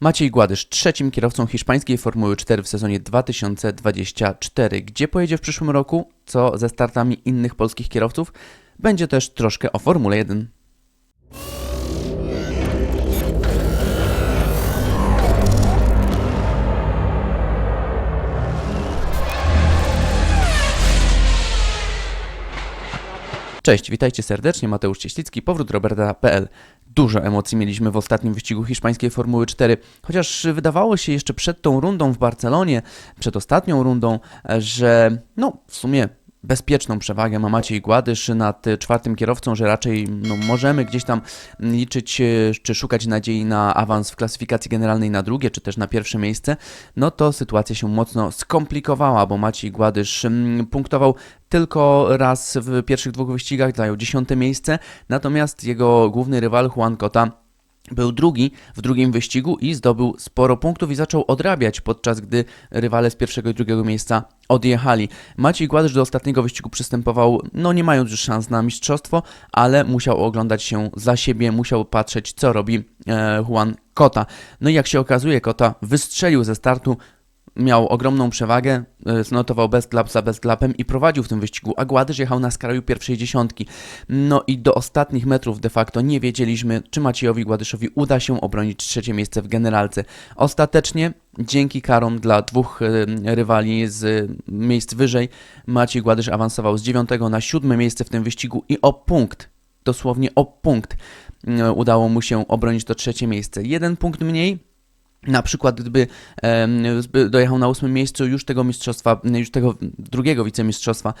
Maciej Gładysz, trzecim kierowcą hiszpańskiej Formuły 4 w sezonie 2024. Gdzie pojedzie w przyszłym roku? Co ze startami innych polskich kierowców? Będzie też troszkę o Formule 1. Cześć, witajcie serdecznie, Mateusz Cieślicki, powrót Roberta.pl. Dużo emocji mieliśmy w ostatnim wyścigu hiszpańskiej Formuły 4, chociaż wydawało się jeszcze przed tą rundą w Barcelonie, przed ostatnią rundą, że no w sumie bezpieczną przewagę ma Maciej Gładysz nad czwartym kierowcą, że raczej no, możemy gdzieś tam liczyć e, czy szukać nadziei na awans w klasyfikacji generalnej na drugie, czy też na pierwsze miejsce, no to sytuacja się mocno skomplikowała, bo Maciej Gładysz mm, punktował tylko raz w pierwszych dwóch wyścigach, zajął dziesiąte miejsce, natomiast jego główny rywal Juan Cota był drugi w drugim wyścigu i zdobył sporo punktów i zaczął odrabiać, podczas gdy rywale z pierwszego i drugiego miejsca odjechali. Maciej Gładysz do ostatniego wyścigu przystępował, no nie mając już szans na mistrzostwo, ale musiał oglądać się za siebie, musiał patrzeć, co robi e, Juan Kota. No i jak się okazuje, Kota wystrzelił ze startu miał ogromną przewagę, e, znotował best lap za best lapem i prowadził w tym wyścigu, a Gładysz jechał na skraju pierwszej dziesiątki. No i do ostatnich metrów de facto nie wiedzieliśmy, czy Maciejowi Gładyszowi uda się obronić trzecie miejsce w generalce. Ostatecznie, dzięki karom dla dwóch e, rywali z miejsc wyżej, Maciej Gładysz awansował z dziewiątego na siódme miejsce w tym wyścigu i o punkt, dosłownie o punkt, e, udało mu się obronić to trzecie miejsce. Jeden punkt mniej, na przykład, gdyby dojechał na ósmym miejscu, już tego mistrzostwa, już tego drugiego wicemistrzostwa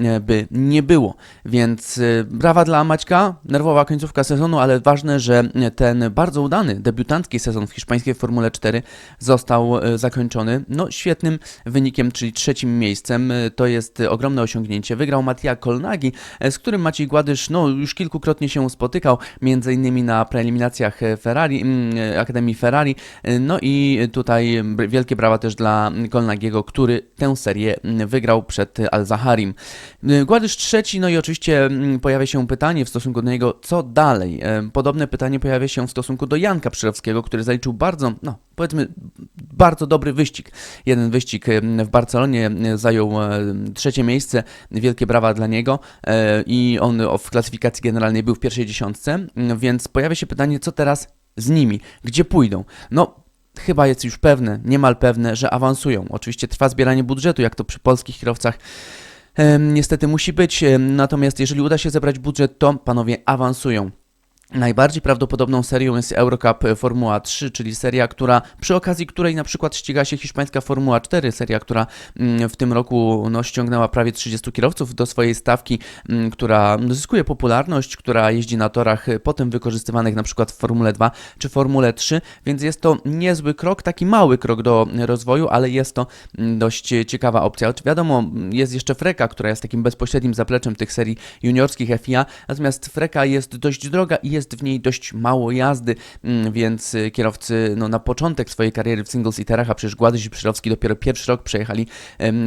e, by nie było. Więc e, brawa dla Maćka, nerwowa końcówka sezonu, ale ważne, że ten bardzo udany debiutancki sezon w hiszpańskiej Formule 4 został e, zakończony no, świetnym wynikiem, czyli trzecim miejscem. To jest ogromne osiągnięcie. Wygrał Mattia Kolnagi, z którym Maciej Gładysz no, już kilkukrotnie się spotykał, między innymi na preeliminacjach Ferrari, Akademii Ferrari. No i tutaj wielkie brawa też dla Kolnagiego, który tę serię wygrał przed Al-Zaharim. Gładysz trzeci, no i oczywiście pojawia się pytanie w stosunku do niego, co dalej? Podobne pytanie pojawia się w stosunku do Janka Przyrowskiego, który zaliczył bardzo, no powiedzmy, bardzo dobry wyścig. Jeden wyścig w Barcelonie zajął e, trzecie miejsce, wielkie brawa dla niego e, i on w klasyfikacji generalnej był w pierwszej dziesiątce, więc pojawia się pytanie, co teraz z nimi? Gdzie pójdą? No, chyba jest już pewne, niemal pewne, że awansują. Oczywiście trwa zbieranie budżetu, jak to przy polskich kierowcach niestety musi być. Natomiast jeżeli uda się zebrać budżet, to panowie awansują. Najbardziej prawdopodobną serią jest Eurocup Formuła 3, czyli seria, która przy okazji której na przykład ściga się hiszpańska Formuła 4, seria, która mm, w tym roku no, ściągnęła prawie 30 kierowców do swojej stawki, mm, która zyskuje popularność, która jeździ na torach potem wykorzystywanych na przykład w Formule 2 czy Formule 3, więc jest to niezły krok, taki mały krok do rozwoju, ale jest to mm, dość ciekawa opcja. Wiadomo, jest jeszcze Freka, która jest takim bezpośrednim zapleczem tych serii juniorskich FIA, natomiast Freka jest dość droga i jest jest w niej dość mało jazdy, mm, więc y, kierowcy no, na początek swojej kariery w single seaterach, a przecież Gładyś i Przyrowski dopiero pierwszy rok przejechali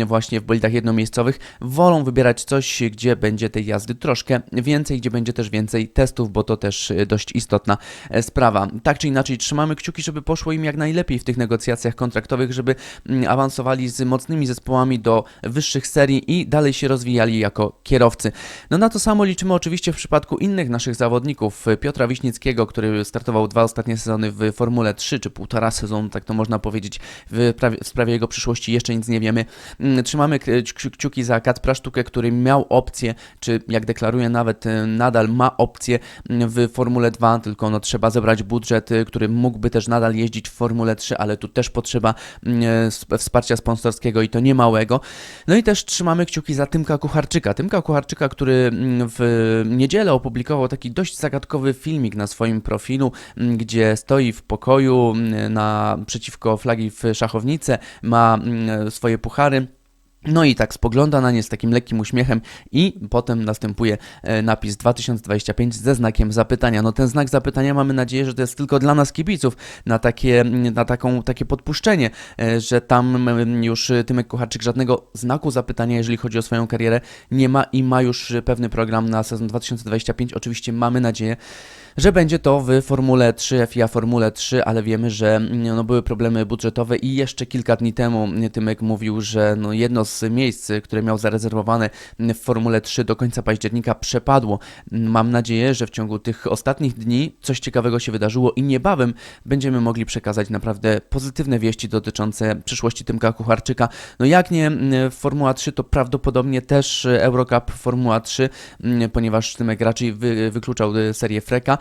właśnie w bolidach jednomiejscowych, wolą wybierać coś, gdzie będzie tej jazdy troszkę więcej, gdzie będzie też więcej testów, bo to też y, dość istotna e, sprawa. Tak czy inaczej, trzymamy kciuki, żeby poszło im jak najlepiej w tych negocjacjach kontraktowych, żeby mm, awansowali z mocnymi zespołami do wyższych serii i dalej się rozwijali jako kierowcy. No na to samo liczymy oczywiście w przypadku innych naszych zawodników. Piotra Wiśnieckiego, który startował dwa ostatnie sezony w Formule 3, czy półtora sezonu, tak to można powiedzieć, w, w sprawie jego przyszłości jeszcze nic nie wiemy. Mm, trzymamy kciuki za Kacpra Sztukę, który miał opcję, czy jak deklaruje nawet y, nadal ma opcję mm, w Formule 2, tylko no, trzeba zebrać budżet, y, który mógłby też nadal jeździć w Formule 3, ale tu też potrzeba mm, wsparcia sponsorskiego i to nie małego. No i też trzymamy kciuki za Tymka Kucharczyka. Tymka Kucharczyka, który w niedzielę opublikował taki dość zagadkowy filmik na swoim profilu, mm, gdzie stoi w pokoju mm, naprzeciwko flagi w szachownicy, ma mm, swoje puchary. No i tak spogląda na nie z takim lekkim uśmiechem i potem następuje e, napis 2025 ze znakiem zapytania. No ten znak zapytania mamy nadzieję, że to jest tylko dla nas kibiców, na takie, na taką, takie podpuszczenie, e, że tam już Tymek Kucharczyk żadnego znaku zapytania, jeżeli chodzi o swoją karierę, nie ma i ma już pewny program na sezon 2025. Oczywiście mamy nadzieję, że będzie to w Formule 3, FIA Formule 3, ale wiemy, że no, były problemy budżetowe i jeszcze kilka dni temu Tymek mówił, że no, jedno z miejsc, które miał zarezerwowane w Formule 3 do końca października przepadło. Mam nadzieję, że w ciągu tych ostatnich dni coś ciekawego się wydarzyło i niebawem będziemy mogli przekazać naprawdę pozytywne wieści dotyczące przyszłości Tymka Kucharczyka. No jak nie Formuła 3, to prawdopodobnie też Eurocup Formuła 3, ponieważ Tymek raczej wy, wykluczał y, serię Freka.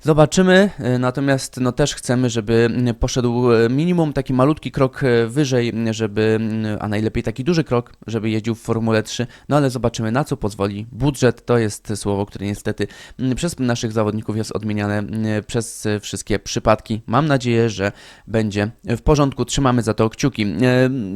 Zobaczymy, e, natomiast no też chcemy, żeby poszedł e, minimum taki malutki krok e, wyżej, żeby, a najlepiej taki duży krok, żeby jeździł w Formule 3, no ale zobaczymy na co pozwoli budżet, to jest słowo, które niestety przez naszych zawodników jest odmieniane przez wszystkie przypadki. Mam nadzieję, że będzie w porządku, trzymamy za to kciuki.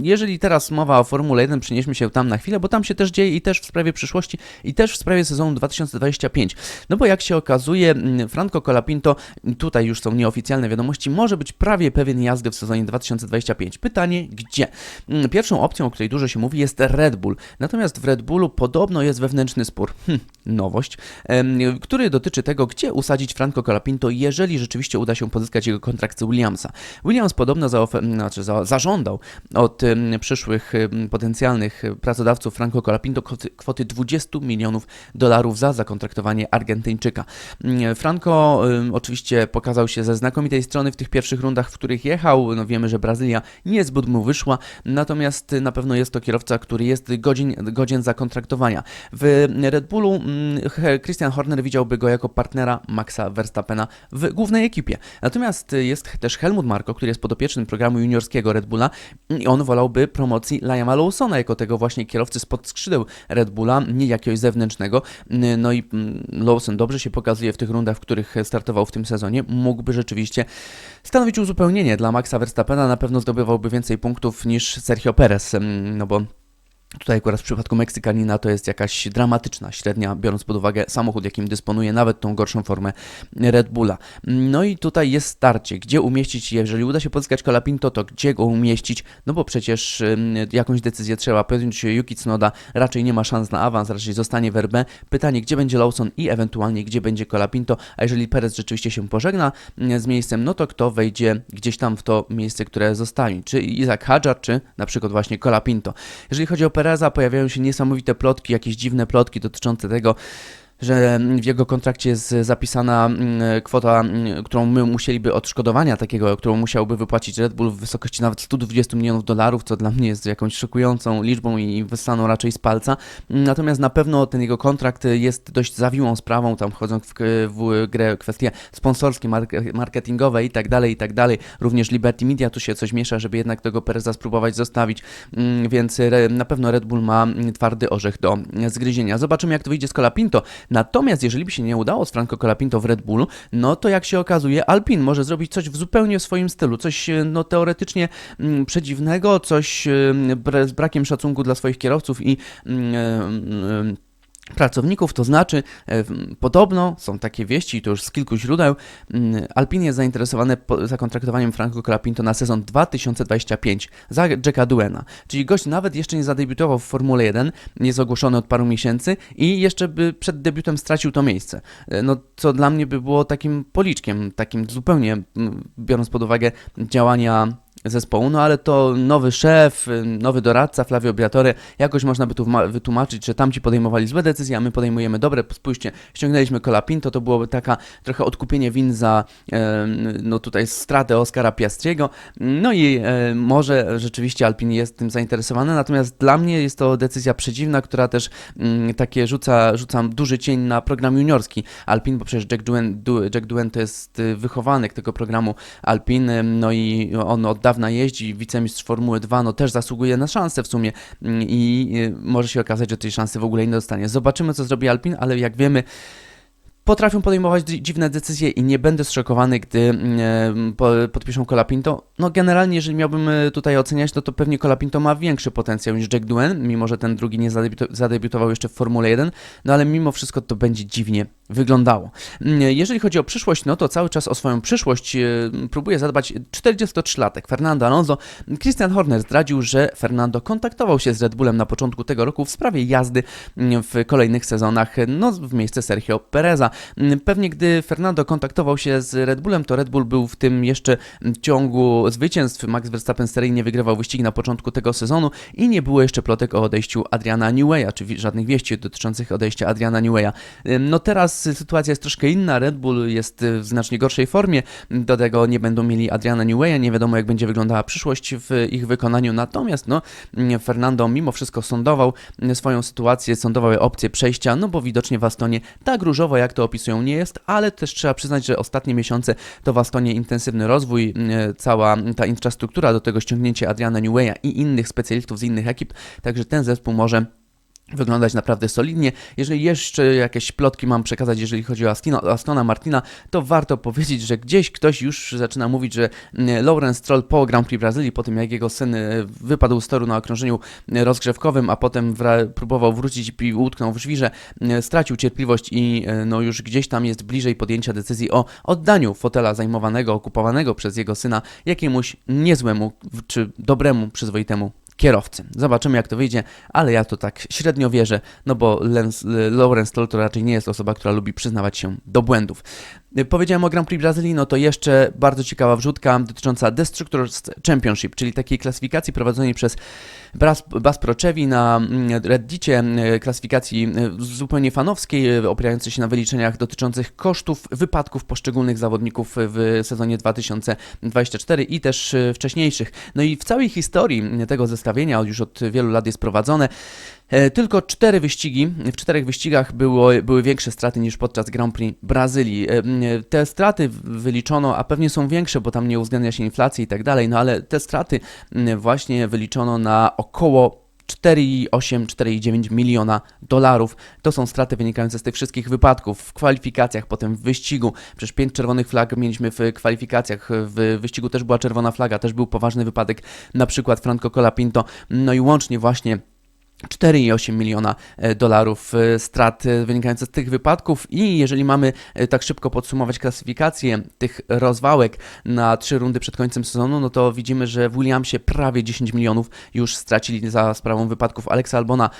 Jeżeli teraz mowa o Formule 1, przenieśmy się tam na chwilę, bo tam się też dzieje i też w sprawie przyszłości i też w sprawie sezonu 2025, no bo jak się okazuje, Franco Colapinto, tutaj już są nieoficjalne wiadomości, może być prawie pewien jazdy w sezonie 2025. Pytanie, gdzie? Mm, pierwszą opcją, o której dużo się mówi, jest Red Bull. Natomiast w Red Bullu podobno jest wewnętrzny spór, hm, nowość, który dotyczy tego, gdzie usadzić Franco Colapinto, jeżeli rzeczywiście uda się pozyskać jego kontrakt z Williamsa. Williams podobno zaofer- znaczy za zażądał od przyszłych potencjalnych pracodawców Franco Colapinto kwoty, kwoty 20 milionów dolarów za zakontraktowanie Argentyńczyka. Mm, Oczywiście pokazał się ze znakomitej strony w tych pierwszych rundach, w których jechał. No wiemy, że Brazylia niezbyt mu wyszła, natomiast na pewno jest to kierowca, który jest godzin, godzien zakontraktowania. W Red Bullu mm, Christian Horner widziałby go jako partnera Maxa Verstappena w głównej ekipie. Natomiast jest też Helmut Marko, który jest podopiecznym programu juniorskiego Red Bulla i on wolałby promocji Liama Lawsona jako tego właśnie kierowcy spod skrzydeł Red Bulla, nie jakiegoś zewnętrznego. No i mm, Lawson dobrze się pokazuje w tych rundach, w których startował w tym sezonie, mógłby rzeczywiście stanowić uzupełnienie dla Maxa Verstappena, na pewno zdobywałby więcej punktów niż Sergio Perez, no bo Tutaj akurat w przypadku Meksykanina to jest jakaś dramatyczna średnia, biorąc pod uwagę samochód, jakim dysponuje, nawet tą gorszą formę Red Bulla. No i tutaj jest starcie, gdzie umieścić, jeżeli uda się pozyskać Colapinto, to gdzie go umieścić, no bo przecież jakąś decyzję trzeba podjąć. Yuki Tsunoda raczej nie ma szans na awans, raczej zostanie w RB. Pytanie, gdzie będzie Lawson i ewentualnie gdzie będzie Colapinto, a jeżeli Perez rzeczywiście się pożegna z miejscem, no to kto wejdzie gdzieś tam w to miejsce, które zostanie, czy Isaac Hadjar, czy na przykład właśnie Colapinto. Jeżeli chodzi o Pereza pojawiają się niesamowite plotki, jakieś dziwne plotki dotyczące tego, że w jego kontrakcie jest zapisana mm, kwota, mm, którą my musieliby odszkodowania takiego, którą musiałby wypłacić Red Bull w wysokości nawet 120 milionów dolarów, co dla mnie jest jakąś szokującą liczbą i wyssaną raczej z palca. Natomiast na pewno ten jego kontrakt jest dość zawiłą sprawą, tam wchodzą w, w grę kwestie sponsorskie, marketingowe i tak dalej, i tak dalej. Również Liberty Media tu się coś miesza, żeby jednak tego Pereza spróbować zostawić, mm, więc na pewno Red Bull ma twardy orzech do zgryzienia. Zobaczymy jak to wyjdzie z Colapinto. Natomiast jeżeli by się nie udało z Franco Colapinto w Red Bullu, no to jak się okazuje, Alpin może zrobić coś w zupełnie swoim stylu, coś e, no teoretycznie mm, przedziwnego, coś e, z brakiem szacunku dla swoich kierowców i mm, e, pracowników, to znaczy e, podobno są takie wieści, to już z kilku źródeł, mm, Alpine jest zainteresowane zakontraktowaniem Franco Colapinto na sezon 2025 za Jacka Duena, czyli gość nawet jeszcze nie zadebiutował w Formule 1, jest ogłoszony od paru miesięcy i jeszcze by przed debiutem stracił to miejsce. E, no co dla mnie by było takim policzkiem, takim zupełnie biorąc pod uwagę działania zespołu, no ale to nowy szef, nowy doradca, Flavio Briatore, jakoś można by tu wytłumaczyć, że tamci podejmowali złe decyzje, a my podejmujemy dobre. Spójrzcie, ściągnęliśmy Colapinto, to byłoby taka trochę odkupienie win za no tutaj stratę Oscara Piastriego, no i e, może rzeczywiście Alpin jest tym zainteresowany, natomiast dla mnie jest to decyzja przedziwna, która też mm, takie rzuca, rzucam duży cień na program juniorski Alpin, bo przecież Jack Duen, Jack Duen to jest y, wychowanek tego programu Alpin, no i on odda dawna jeździ, wicemistrz Formuły 2, no też zasługuje na szansę w sumie mm, i może się okazać, że tej szansy w ogóle nie dostanie. Zobaczymy, co zrobi Alpin, ale jak wiemy, potrafią podejmować dziwne decyzje i nie będę zszokowany, gdy mm, podpiszą Colapinto. No generalnie, jeżeli miałbym e, tutaj oceniać, no to pewnie Colapinto ma większy potencjał niż Jack Duen, mimo że ten drugi nie zadebiutował jeszcze w Formule 1, no ale mimo wszystko to będzie dziwnie wyglądało. Mm, jeżeli chodzi o przyszłość, no to cały czas o swoją przyszłość e, próbuje zadbać 43-latek Fernando Alonso. Christian Horner zdradził, że Fernando kontaktował się z Red Bullem na początku tego roku w sprawie jazdy mm, w kolejnych sezonach no, w miejsce Sergio Pereza. Mm, Pewnie gdy Fernando kontaktował się z Red Bullem, to Red Bull był w tym jeszcze ciągu zwycięstw. Max Verstappen seryjnie wygrywał wyścigi na początku tego sezonu i nie było jeszcze plotek o odejściu Adriana Newey'a, czy żadnych wieści dotyczących odejścia Adriana Newey'a. No teraz sytuacja jest troszkę inna. Red Bull jest y, w znacznie gorszej formie. Do tego nie będą mieli Adriana Newey'a. Nie wiadomo, jak będzie wyglądała przyszłość w ich wykonaniu. Natomiast no, mm, Fernando mimo wszystko sądował mm, swoją sytuację, sądował opcję przejścia, no bo widocznie w Astonie tak różowo, jak to opisują, nie jest, ale też trzeba przyznać, że ostatnie miesiące to w Astonie intensywny rozwój, mm, cała ta infrastruktura, do tego ściągnięcie Adriana Newey'a i innych specjalistów z innych ekip, także ten zespół może wyglądać naprawdę solidnie. Jeżeli jeszcze jakieś plotki mam przekazać, jeżeli chodzi o Astona Martina, to warto powiedzieć, że gdzieś ktoś już zaczyna mówić, że mm, Lawrence Stroll po Grand Prix Brazylii, po tym jak jego syn e, wypadł z toru na okrążeniu e, rozgrzewkowym, a potem próbował wrócić i utknął w żwirze, e, stracił cierpliwość i no już gdzieś tam jest bliżej podjęcia decyzji o oddaniu fotela zajmowanego, okupowanego przez jego syna jakiemuś niezłemu czy dobremu, przyzwoitemu kierowcy. Zobaczymy jak to wyjdzie, ale ja to tak średnio wierzę, no bo Lawrence Stroll to raczej nie jest osoba, która lubi przyznawać się do błędów. Powiedziałem o Grand Prix Brazylii, no to jeszcze bardzo ciekawa wrzutka dotycząca Destructors Championship, czyli takiej klasyfikacji prowadzonej przez Bas, Bas Prochevi na mm, Reddicie, y, klasyfikacji y, zupełnie fanowskiej, y, opierającej się na wyliczeniach dotyczących kosztów wypadków poszczególnych zawodników w sezonie 2024 i też y, wcześniejszych. No i w całej historii tego zestawienia, już od wielu lat jest prowadzone, E, Tylko cztery wyścigi, w czterech wyścigach było, były większe straty niż podczas Grand Prix Brazylii. E, m, Te straty wyliczono, a pewnie są większe, bo tam nie uwzględnia się inflacji i tak dalej, no ale te straty właśnie wyliczono na około 4,8-4,9 miliona dolarów. To są straty wynikające z tych wszystkich wypadków w kwalifikacjach, potem w wyścigu. Przecież pięć czerwonych flag mieliśmy w kwalifikacjach, w wyścigu też była czerwona flaga, też był poważny wypadek, na przykład Franco Colapinto, no i łącznie właśnie 4,8 miliona e, dolarów e, strat e, wynikających z tych wypadków i jeżeli mamy tak szybko podsumować klasyfikację tych rozwałek na trzy rundy przed końcem sezonu, no to widzimy, że w Williamsie prawie 10 milionów już stracili za sprawą wypadków Alexa Albona,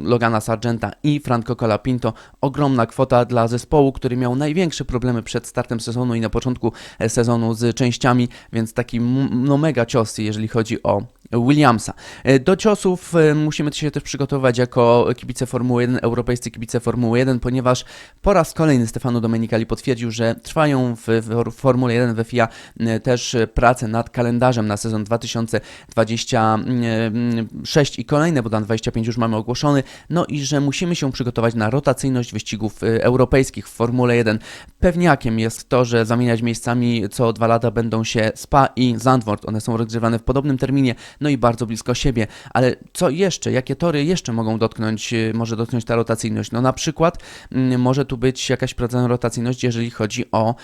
Logana Sargenta i Franco Colapinto. Ogromna kwota dla zespołu, który miał największe problemy przed startem sezonu i na początku sezonu z częściami, więc taki no mega cios, jeżeli chodzi o Williamsa. E, Do ciosów e, musimy się też przygotować jako kibice Formuły 1, europejscy kibice Formuły 1, ponieważ po raz kolejny Stefano Domenicali potwierdził, że trwają w, w Formule 1 we FIA e, też prace nad kalendarzem na sezon 2026 i kolejne, bo na 25 już mamy ogłoszony, no i że musimy się przygotować na rotacyjność wyścigów europejskich w Formule 1. Pewniakiem jest to, że zamieniać miejscami co dwa lata będą się Spa i Zandvoort. One są rozgrywane w podobnym terminie, no i bardzo blisko siebie. Ale co jeszcze? Jakie tory jeszcze mogą dotknąć, y, może dotknąć ta rotacyjność? No na przykład mm, może tu być jakaś wprowadzona rotacyjność, jeżeli chodzi o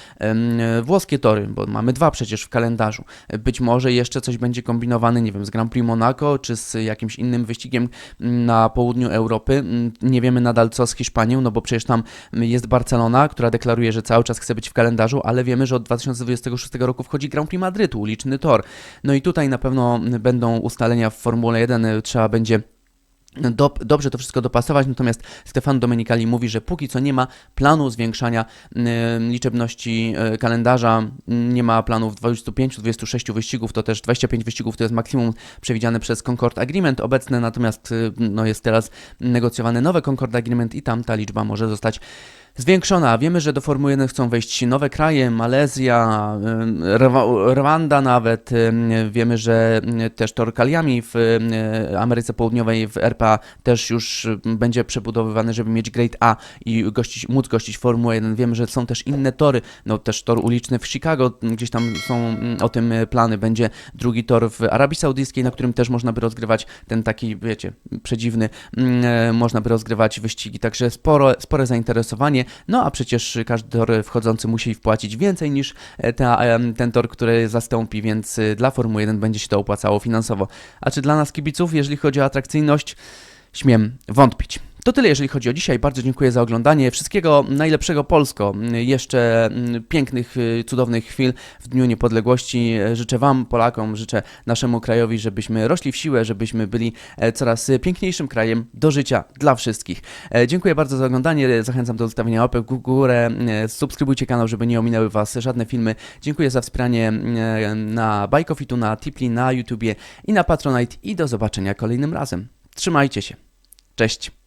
włoskie tory, bo mamy dwa przecież w kalendarzu. Być może jeszcze coś będzie kombinowane, nie wiem, z Grand Prix Monaco, czy z jakimś innym wyścigiem mm, na południu Europy. Mm, Nie wiemy nadal co z Hiszpanią, no bo przecież tam jest Barcelona, która deklaruje, że cały czas chce być w kalendarzu, ale wiemy, że od 2026 roku wchodzi Grand Prix Madrytu, uliczny tor. No i tutaj na pewno będą ustalenia w Formule 1, trzeba będzie do, dobrze to wszystko dopasować, natomiast Stefan Domenicali mówi, że póki co nie ma planu zwiększania y, liczebności y, kalendarza, nie ma planów 25-26 wyścigów, to też 25 wyścigów to jest maksimum przewidziane przez Concord Agreement obecne, natomiast y, no, jest teraz negocjowany nowy Concord Agreement i tam ta liczba może zostać zwiększona. Wiemy, że do Formuły 1 chcą wejść nowe kraje, Malezja, Rwanda nawet. Wiemy, że też tor Kaliami w Ameryce Południowej, w RPA też już będzie przebudowywany, żeby mieć Grade A i gościć, móc gościć Formułę 1. Wiemy, że są też inne tory, no też tor uliczny w Chicago, gdzieś tam są o tym y, plany. Będzie drugi tor w Arabii Saudyjskiej, na którym też można by rozgrywać ten taki, wiecie, przedziwny, e, można by rozgrywać wyścigi, także sporo, spore zainteresowanie. No a przecież każdy tor wchodzący musi wpłacić więcej niż e, ta, em, ten tor, który zastąpi, więc y, dla Formuły 1 będzie się to opłacało finansowo. A czy dla nas kibiców, jeżeli chodzi o atrakcyjność, śmiem wątpić. To tyle, jeżeli chodzi o dzisiaj. Bardzo dziękuję za oglądanie. Wszystkiego najlepszego Polsko. Jeszcze mm, pięknych, y, cudownych chwil w Dniu Niepodległości. Życzę Wam, Polakom, życzę naszemu krajowi, żebyśmy rośli w siłę, żebyśmy byli e, coraz piękniejszym krajem do życia dla wszystkich. E, Dziękuję bardzo za oglądanie. Zachęcam do zostawienia łapek w górę. E, Subskrybujcie kanał, żeby nie ominęły Was żadne filmy. Dziękuję za wspieranie na Bajkofitu, na Tipli, na YouTubie i na Patronite. I do zobaczenia kolejnym razem. Trzymajcie się. Cześć.